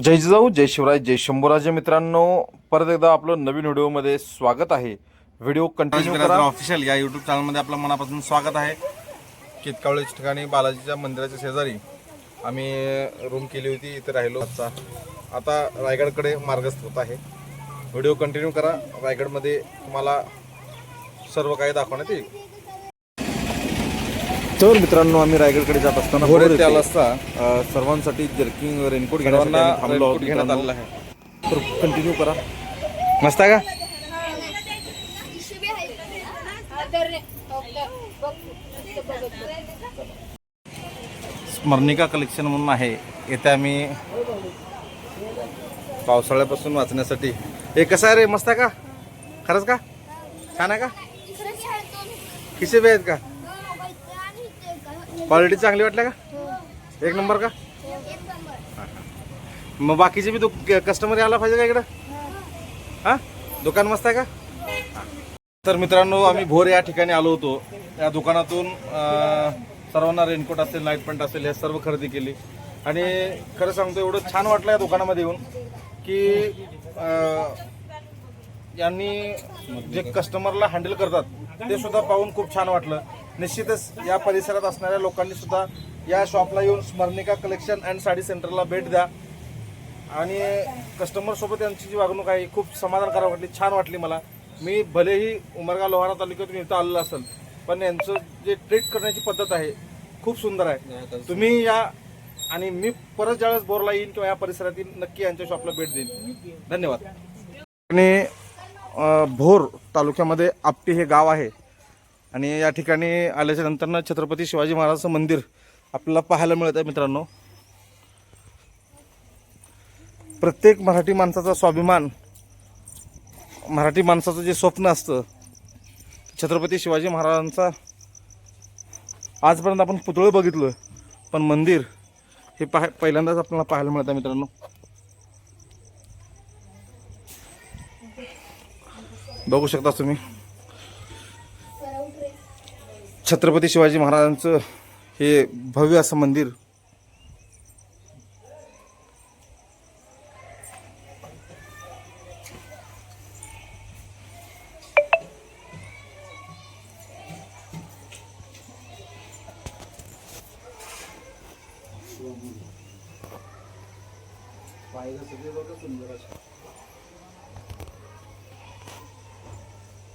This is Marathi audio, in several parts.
जय जिजाऊ जय शिवराय जय शंभूराजे मित्रांनो. परत एकदा आपलं नवीन व्हिडिओमध्ये स्वागत आहे. व्हिडिओ कंटिन्यू करा. ऑफिशियल या युट्यूब चॅनलमध्ये आपलं मनापासून स्वागत आहे. कितकावळीच्या ठिकाणी बालाजीच्या मंदिराच्या शेजारी आम्ही रूम केली होती इथे राहिलो आजचा. आता रायगडकडे मार्गस्थ होत आहे. व्हिडिओ कंटिन्यू करा. रायगडमध्ये तुम्हाला सर्व काही दाखवण्यात येईल. तर मित्रांनो आम्ही रायगडकडे जात असताना भोर भोर येथे आला येथे, असता. अ, सर्वांसाठी जर्किंग रेनकोट सर्वांना घेण्यासाठी थांबलो आहोत रेनकोट घेण्यात मित्रांनो. आलेला आहे. तर कंटिन्यू करा. मस्त आहे का? स्मरणिका कलेक्शन म्हणून आहे. येथे आम्ही पावसाळ्यापासून वाचण्यासाठी. हे कसं आहे रे? मस्त आहे का? खरंच का? छान आहे का? खिसे बी आहेत का? क्वालिटी चांगली वाटल्या का? एक नंबर का? मग बाकीचे बी कस्टमर यायला पाहिजे का इकडं? हा? दुकान मस्त आहे का? तर मित्रांनो आम्ही भोर या ठिकाणी आलो होतो. या दुकानातून अं, सर्वांना रेनकोट असेल नाईट पॅन्ट असेल हे सर्व खरेदी केली. आणि खरं सांगतो एवढं छान वाटलं या दुकानामध्ये येऊन की अं, यांनी जे कस्टमरला हँडल करतात ते सुद्धा पाहून खूप छान वाटलं. निश्चितच या परिसरात असणाऱ्या लोकांनी सुद्धा या शॉपला येऊन स्मरणिका कलेक्शन अँड साडी सेंटरला भेट द्या. आणि कस्टमर सोबत यांची जी वागणूक आहे खूप समाधानकारक वाटली छान वाटली मला. मी भलेही उमरगा लोहारा तालुक्यातून इथं आलेलो असेल पण यांचं जे ट्रीट करण्याची पद्धत आहे खूप सुंदर आहे. तुम्ही या आणि मी परत ज्यावेळेस बोरला येईन किंवा या परिसरात येईन नक्की यांच्या शॉपला भेट देईन. धन्यवाद. आणि भोर तालुक्यामध्ये आपटी हे गाव आहे. आणि या ठिकाणी आल्याच्यानंतर छत्रपती शिवाजी महाराजांचं मंदिर आपल्याला पाहायला मिळत आहे मित्रांनो. प्रत्येक मराठी माणसाचा स्वाभिमान मराठी माणसाचं जे स्वप्न असतं छत्रपती शिवाजी महाराजांचा आजपर्यंत आपण पुतळं बघितलं पण मंदिर हे पाह पहिल्यांदाच आपल्याला पाहायला मिळतं मित्रांनो. बघू शकता तुम्ही. छत्रपती शिवाजी महाराजांचं हे भव्य असं मंदिर.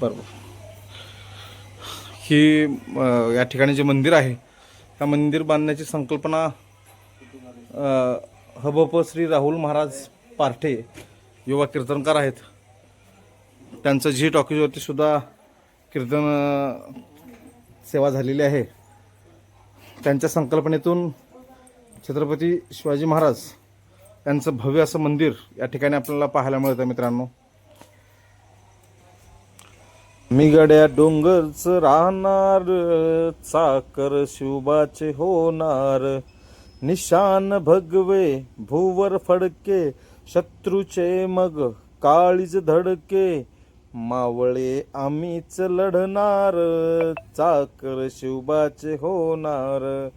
बरोबर. ही या ठिकाणी जे मंदिर आहे त्या मंदिर बांधण्याची संकल्पना हबप श्री राहुल महाराज पार्ठे युवा कीर्तनकार आहेत. त्यांचं झी टॉकीजवरती सुद्धा कीर्तन सेवा झालेली आहे. त्यांच्या संकल्पनेतून छत्रपती शिवाजी महाराज यांचं भव्य असं मंदिर या ठिकाणी आपल्याला पाहायला मिळतं मित्रांनो. मी गड्या डोंगरच राहणार चाकर शिवबाचे होणार. निशान भगवे भूवर फडके शत्रूचे मग काळीज धडके. मावळे आम्हीच लढणार चाकर शिवबाचे होणार.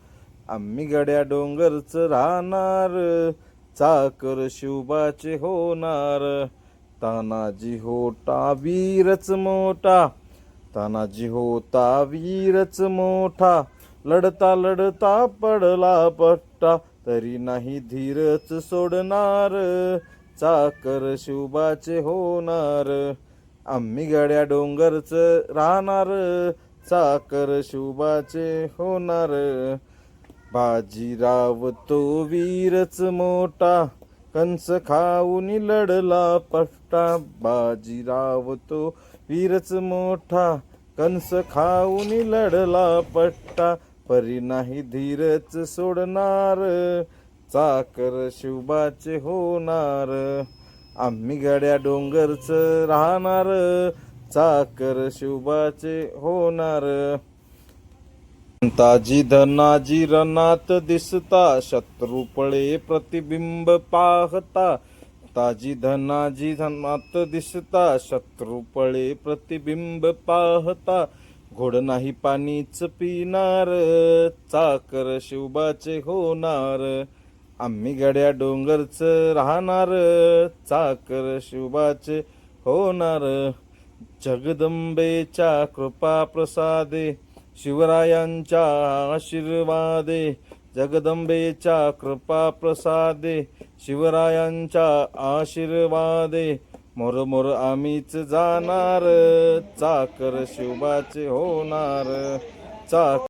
आम्ही गड्या डोंगरच राहणार चाकर शिवबाचे होणार. तानाजी होता वीरच मोठा. तानाजी होता वीरच मोठा. लढता लढता पडला पट्टा. तरी नाही धीरच सोडणार. चाकर शिवबाचे होणार. आम्ही गड्या डोंगरच राहणार. चाकर शिवबाचे होणार. बाजीराव तो वीरच मोठा. कंस खाऊन लढला पष्टा बाजीराव तो वीरच मोठा. कंस खाऊन लढला पट्टा परी नाही धीरच सोडणार. चाकर शिवबाचे होणार. आम्ही गड्या डोंगरच राहणार. चाकर शिवबाचे होणार. ताजी धनाजी रनात दिसता शत्रू पळे प्रतिबिंब पाहता. ताजी धनाजी धनात दिसता शत्रू पळे प्रतिबिंब पाहता. घोड नाही पाणीच पिणार चाकर शिवबाचे होणार. आम्ही गड्या डोंगरच राहणार चाकर शिवबाचे होणार. जगदंबेच्या कृपा प्रसादे शिवरायांच्या आशीर्वादे जगदंबेच्या कृपा प्रसादे शिवरायांच्या आशीर्वादे. मोरमोर आम्हीच जाणार चाकर शिवबाचे होणार चाक